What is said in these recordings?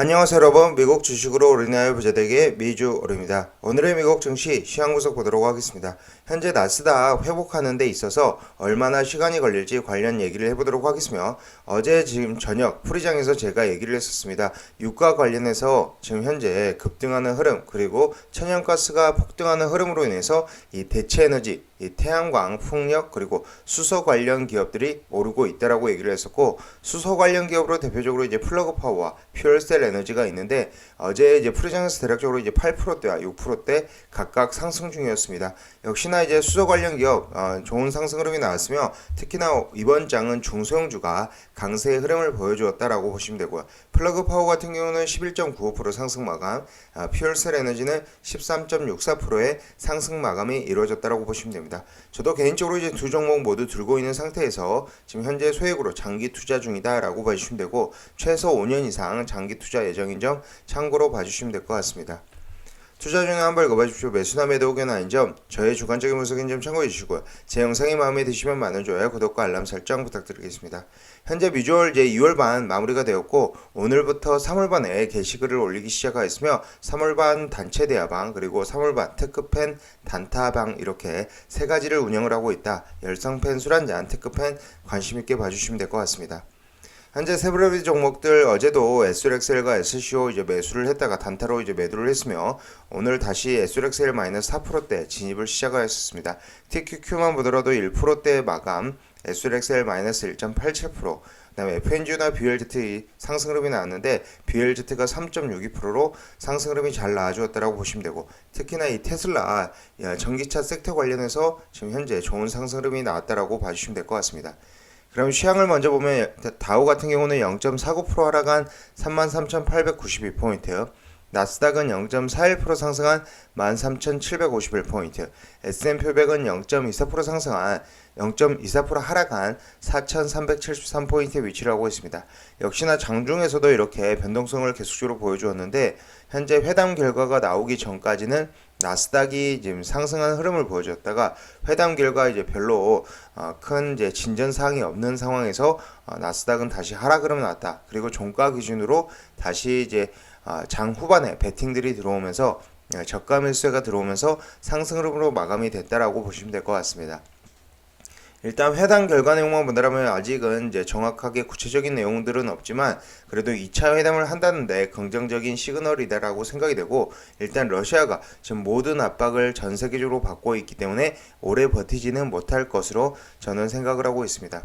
안녕하세요 여러분 미국 주식으로 우리나라 부자되게 미주 오르입니다. 오늘의 미국 증시 시황 분석 보도록 하겠습니다. 현재 나스닥 회복하는 데 있어서 얼마나 시간이 걸릴지 관련 얘기를 해보도록 하겠으며 어제 지금 저녁 프리장에서 제가 얘기를 했었습니다. 유가 관련해서 지금 현재 급등하는 흐름 그리고 천연가스가 폭등하는 흐름으로 인해서 이 대체 에너지 이 태양광, 풍력 그리고 수소 관련 기업들이 오르고 있다라고 얘기를 했었고 수소 관련 기업으로 대표적으로 이제 플러그 파워와 퓨얼셀 에너지가 있는데 어제 이제 프리장에서 대략적으로 이제 8%대와 6%대 각각 상승 중이었습니다. 역시나 이제 수소 관련 기업 어, 좋은 상승 흐름이 나왔으며 특히나 이번 장은 중소형주가 강세의 흐름을 보여주었다라고 보시면 되고요. 플러그 파워 같은 경우는 11.95% 상승 마감, 아, 퓨얼셀 에너지는 13.64%의 상승 마감이 이루어졌다라고 보시면 됩니다. 저도 개인적으로 이제 두 종목 모두 들고 있는 상태에서 지금 현재 소액으로 장기 투자 중이다라고 봐주시면 되고 최소 5년 이상 장기 투자 예정인 점 참고로 봐주시면 될 것 같습니다. 투자 중에 한번 읽어봐주십시오. 매수나 매도 의견 아닌 점, 저의 주관적인 분석인 점 참고해 주시고요. 제 영상이 마음에 드시면 많은 좋아요, 구독과 알람 설정 부탁드리겠습니다. 현재 미주얼 이제 2월 반 마무리가 되었고 오늘부터 3월 반에 게시글을 올리기 시작하였으며 3월 반 단체 대화방 그리고 3월 반 특급팬 단타방 이렇게 세 가지를 운영을 하고 있다. 열성팬 술 한잔 특급팬 관심 있게 봐주시면 될 것 같습니다. 현재 세브레비 종목들 어제도 SLXL과 SCO 이제 매수를 했다가 단타로 이제 매도를 했으며 오늘 다시 SLXL 마이너스 4%대 진입을 시작하였습니다. TQQ만 보더라도 1%대 마감, SLXL 마이너스 1.87%, 그다음에 FNG나 BLZ 상승 흐름이 나왔는데 BLZ가 3.62%로 상승 흐름이 잘 나와주었다라고 보시면 되고 특히나 이 테슬라 야, 전기차 섹터 관련해서 지금 현재 좋은 상승 흐름이 나왔다라고 봐주시면 될 것 같습니다. 그럼 시향을 먼저 보면 다우 같은 경우는 0.49% 하락한 33,892포인트, 나스닥은 0.41% 상승한 13,751포인트, S&P 500은 0.24% 상승한 0.24% 하락한 4,373포인트의 위치를 하고 있습니다. 역시나 장중에서도 이렇게 변동성을 계속적으로 보여주었는데 현재 회담 결과가 나오기 전까지는 나스닥이 지금 상승한 흐름을 보여줬다가 회담 결과 이제 별로 어, 큰 이제 진전 사항이 없는 상황에서 어, 나스닥은 다시 하락 흐름이 나왔다. 그리고 종가 기준으로 다시 이제 어, 장 후반에 베팅들이 들어오면서 예, 저가 매수세가 들어오면서 상승 흐름으로 마감이 됐다라고 보시면 될 것 같습니다. 일단 회담 결과 내용만 본다면 아직은 이제 정확하게 구체적인 내용들은 없지만 그래도 2차 회담을 한다는데 긍정적인 시그널이다라고 생각이 되고 일단 러시아가 지금 모든 압박을 전 세계적으로 받고 있기 때문에 오래 버티지는 못할 것으로 저는 생각을 하고 있습니다.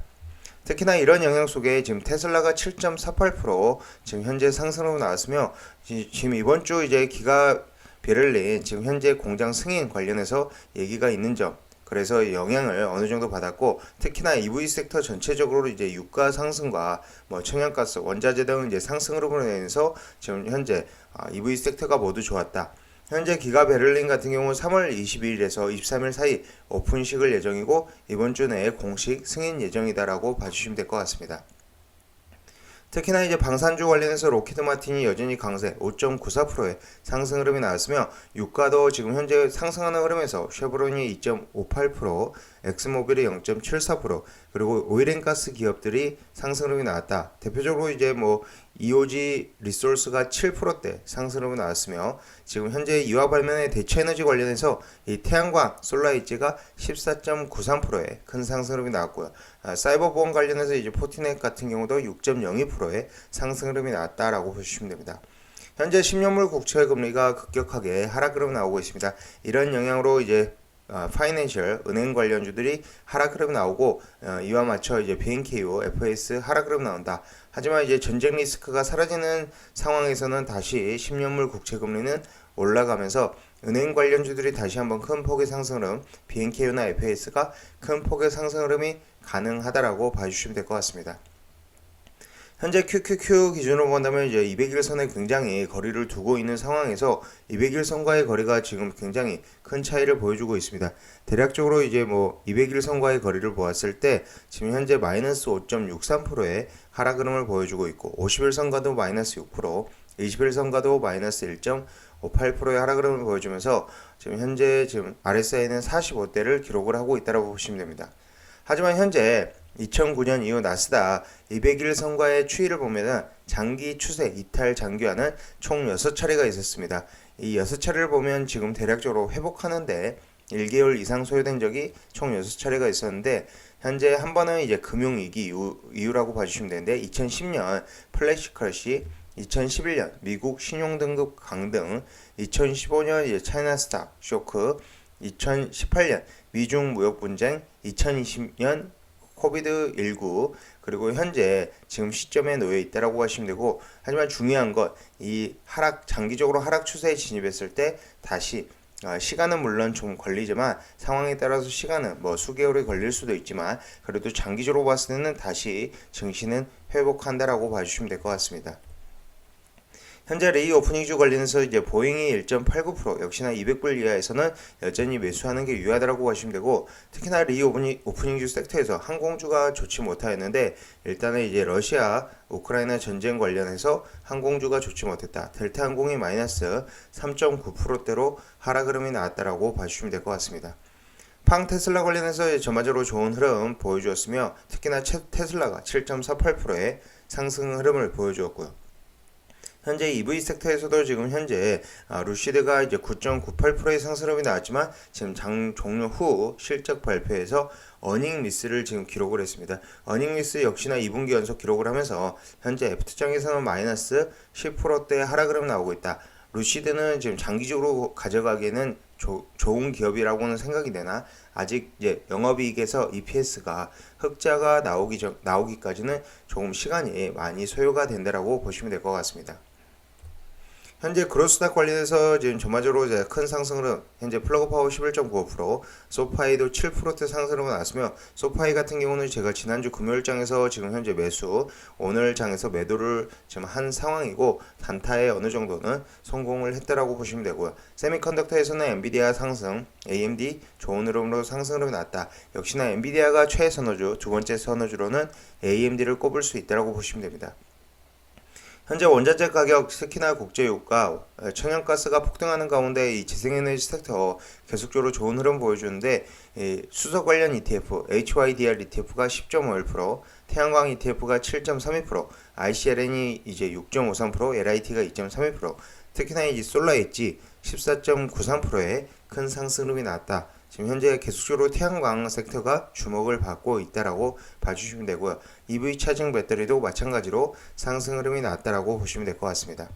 특히나 이런 영향 속에 지금 테슬라가 7.48% 지금 현재 상승으로 나왔으며 지- 지금 이번 주 이제 기가 베를린 지금 현재 공장 승인 관련해서 얘기가 있는 점 그래서 영향을 어느 정도 받았고 특히나 EV 섹터 전체적으로 이제 유가 상승과 뭐 청양가스, 원자재 등 이제 상승으로 인해서 지금 현재 아, EV 섹터가 모두 좋았다. 현재 기가 베를린 같은 경우는 3월 22일에서 23일 사이 오픈식을 예정이고 이번 주 내에 공식 승인 예정이다라고 봐주시면 될 것 같습니다. 특히나 이제 방산주 관련해서 로키드 마틴이 여전히 강세 5.94%의 상승 흐름이 나왔으며 유가도 지금 현재 상승하는 흐름에서 쉐보론이 2.58%, 엑스모빌이 0.74% 그리고 오일앤가스 기업들이 상승 흐름이 나왔다. 대표적으로 이제 뭐 EOG 리소스가 7%대 상승 흐름이 나왔으며 지금 현재 이와 발면의 대체 에너지 관련해서 이 태양광 솔라이즈가 14.93%의 큰 상승 흐름이 나왔고요. 아, 사이버 보안 관련해서 이제 포티넷 같은 경우도 6.02%의 상승 흐름이 나왔다라고 보시면 됩니다. 현재 10년물 국채 금리가 급격하게 하락 흐름 나오고 있습니다. 이런 영향으로 이제 어, 파이낸셜 은행 관련주들이 하락 흐름 나오고 어, 이와 맞춰 이제 BNKU, FS 하락 흐름 나온다. 하지만 이제 전쟁 리스크가 사라지는 상황에서는 다시 10년물 국채 금리는 올라가면서 은행 관련주들이 다시 한번 큰 폭의 상승 흐름, BNKU나 FS가 큰 폭의 상승 흐름이 가능하다라고 봐주시면 될 것 같습니다. 현재 QQQ 기준으로 본다면 이제 200일선에 굉장히 거리를 두고 있는 상황에서 200일선과의 거리가 지금 굉장히 큰 차이를 보여주고 있습니다. 대략적으로 이제 뭐 200일선과의 거리를 보았을 때 지금 현재 마이너스 5.63%의 하락 흐름을 보여주고 있고 50일선과도 마이너스 6%, 20일선과도 마이너스 1.58%의 하락 흐름을 보여주면서 지금 현재 지금 RSI는 45대를 기록을 하고 있다고 보시면 됩니다. 하지만 현재 2009년 이후 나스닥 200일 선과의 추이를 보면은 장기 추세 이탈 장기화는 총 6차례가 있었습니다. 이 6차례를 보면 지금 대략적으로 회복하는데 1개월 이상 소요된 적이 총 6차례가 있었는데 현재 한 번은 이제 금융위기 이후, 이후라고 봐주시면 되는데 2010년 플래시 크러시 2011년 미국 신용등급 강등 2015년 이제 차이나 스탑 쇼크 2018년 미중 무역 분쟁 2020년 코비드 19 그리고 현재 지금 시점에 놓여 있다라고 하시면 되고 하지만 중요한 것이 하락 장기적으로 하락 추세에 진입했을 때 다시 어, 시간은 물론 좀 걸리지만 상황에 따라서 시간은 뭐 수개월이 걸릴 수도 있지만 그래도 장기적으로 봤을 때는 다시 증시는 회복한다라고 봐주시면 될 것 같습니다. 현재 레이 오프닝 주 관련해서 이제 보잉이 1.89% 역시나 200불 이하에서는 여전히 매수하는 게 유효하다고 보시면 되고 특히나 레이 오프닝, 오프닝 주 섹터에서 항공주가 좋지 못하였는데 일단은 이제 러시아 우크라이나 전쟁 관련해서 항공주가 좋지 못했다. 델타 항공이 마이너스 3.9%대로 하락 흐름이 나왔다라고 봐주시면 될 것 같습니다. 팡 테슬라 관련해서 전반적으로 좋은 흐름 보여주었으며 특히나 채- 테슬라가 7.48%의 상승 흐름을 보여주었고요. 현재 EV 섹터에서도 지금 현재 아, 루시드가 이제 9.98%의 상승률이 나왔지만 지금 장 종료 후 실적 발표에서 어닝 미스를 지금 기록을 했습니다. 어닝 미스 역시나 2분기 연속 기록을 하면서 현재 F투장에서는 마이너스 10%대 하락 흐름 나오고 있다. 루시드는 지금 장기적으로 가져가기에는 조, 좋은 기업이라고는 생각이 되나 아직 이제 영업이익에서 EPS가 흑자가 나오기 전, 나오기까지는 조금 시간이 많이 소요가 된다라고 보시면 될 것 같습니다. 현재 그로스닥 관련해서 지금 전반적으로 큰 상승은 현재 플러그 파워 11.95%, 소파이도 7%대 상승으로 나왔으며 소파이 같은 경우는 제가 지난주 금요일장에서 지금 현재 매수, 오늘 장에서 매도를 지금 한 상황이고 단타에 어느 정도는 성공을 했다라고 보시면 되고요. 세미컨덕터에서는 엔비디아 상승, AMD 좋은 흐름으로 상승으로 나왔다. 역시나 엔비디아가 최선호주, 두 번째 선호주로는 AMD를 꼽을 수 있다라고 보시면 됩니다. 현재 원자재 가격, 특히나 국제유가, 천연가스가 폭등하는 가운데 이 재생에너지 섹터 계속적으로 좋은 흐름 보여주는데 이 수소 관련 ETF, HYDR ETF가 10.51%, 태양광 ETF가 7.32%, ICLN이 이제 6.53%, LIT가 2.32%, 특히나 이 솔라 엣지 14.93%의 큰 상승 흐름이 나왔다. 지금 현재 계속적으로 태양광 섹터가 주목을 받고 있다라고 봐주시면 되고요. EV 차징 배터리도 마찬가지로 상승 흐름이 나왔다라고 보시면 될 것 같습니다.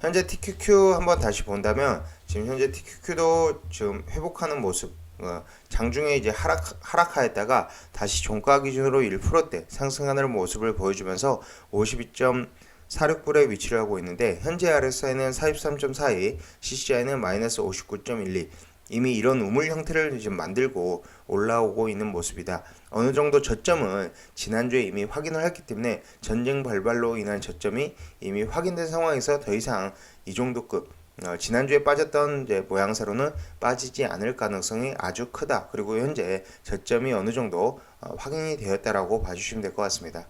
현재 TQQ 한번 다시 본다면 지금 현재 TQQ도 지금 회복하는 모습 어, 장중에 이제 하락 하락하였다가 다시 종가 기준으로 1%대 상승하는 모습을 보여주면서 52.46불에 위치를 하고 있는데 현재 RSI는 43.42, CCI는 마이너스 59.12 이미 이런 우물 형태를 지금 만들고 올라오고 있는 모습이다. 어느 정도 저점은 지난주에 이미 확인을 했기 때문에 전쟁 발발로 인한 저점이 이미 확인된 상황에서 더 이상 이 정도급 어, 지난주에 빠졌던 모양새로는 빠지지 않을 가능성이 아주 크다. 그리고 현재 저점이 어느 정도 어, 확인이 되었다라고 봐주시면 될 것 같습니다.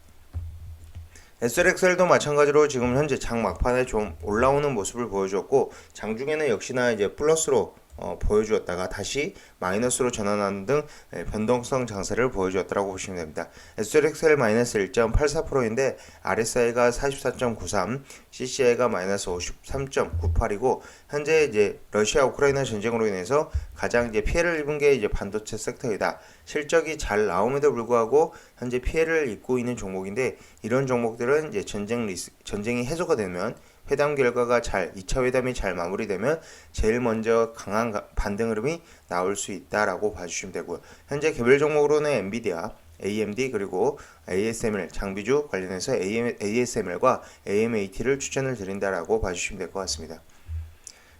SLXL도 마찬가지로 지금 현재 장 막판에 좀 올라오는 모습을 보여주었고 장중에는 역시나 이제 플러스로 어, 보여주었다가 다시 마이너스로 전환하는 등 예, 변동성 장세를 보여주었다고 보시면 됩니다. SLXL 마이너스 1.84%인데 RSI가 44.93, CCI가 마이너스 53.98이고 현재 이제 러시아 우크라이나 전쟁으로 인해서 가장 이제 피해를 입은 게 이제 반도체 섹터이다. 실적이 잘 나옴에도 불구하고 현재 피해를 입고 있는 종목인데 이런 종목들은 이제 전쟁 리스, 전쟁이 해소가 되면 회담 결과가 잘 2차 회담이 잘 마무리되면 제일 먼저 강한 가- 반등 흐름이 나올 수 있다라고 봐주시면 되고요. 현재 개별 종목으로는 엔비디아, AMD 그리고 ASML 장비주 관련해서 ASML과 AMAT를 추천을 드린다라고 봐주시면 될 것 같습니다.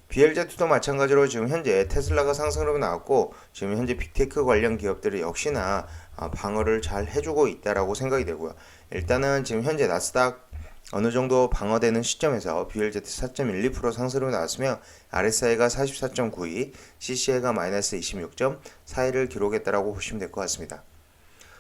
BLZ도 마찬가지로 지금 현재 테슬라가 상승으로 나왔고 지금 현재 빅테크 관련 기업들이 역시나 아, 방어를 잘 해주고 있다라고 생각이 되고요. 일단은 지금 현재 나스닥 어느 정도 방어되는 시점에서 BLZ 4.12% 상승으로 나왔으며 RSI가 44.92, CCI가 마이너스 26.41을 기록했다라고 보시면 될 것 같습니다.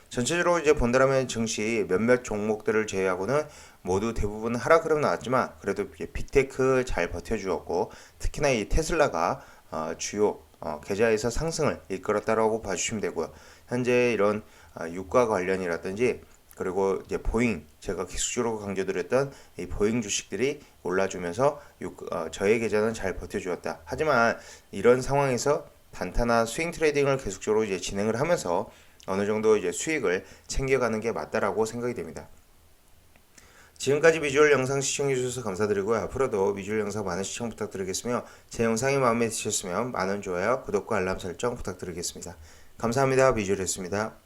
전체적으로 이제 본다면 증시 몇몇 종목들을 제외하고는 모두 대부분 하락 흐름 나왔지만 그래도 빅테크 잘 버텨주었고 특히나 이 테슬라가 어, 주요 어, 계좌에서 상승을 이끌었다라고 봐주시면 되고요. 현재 이런 아, 유가 관련이라든지 그리고 이제 보잉 제가 계속적으로 강조드렸던 이 보잉 주식들이 올라주면서 유, 어, 저의 계좌는 잘 버텨주었다. 하지만 이런 상황에서 단타나 스윙 트레이딩을 계속적으로 이제 진행을 하면서 어느 정도 이제 수익을 챙겨가는 게 맞다라고 생각이 됩니다. 지금까지 비주얼 영상 시청해주셔서 감사드리고요. 앞으로도 비주얼 영상 많은 시청 부탁드리겠으며 제 영상이 마음에 드셨으면 많은 좋아요, 구독과 알람 설정 부탁드리겠습니다. 감사합니다. 비주얼이었습니다.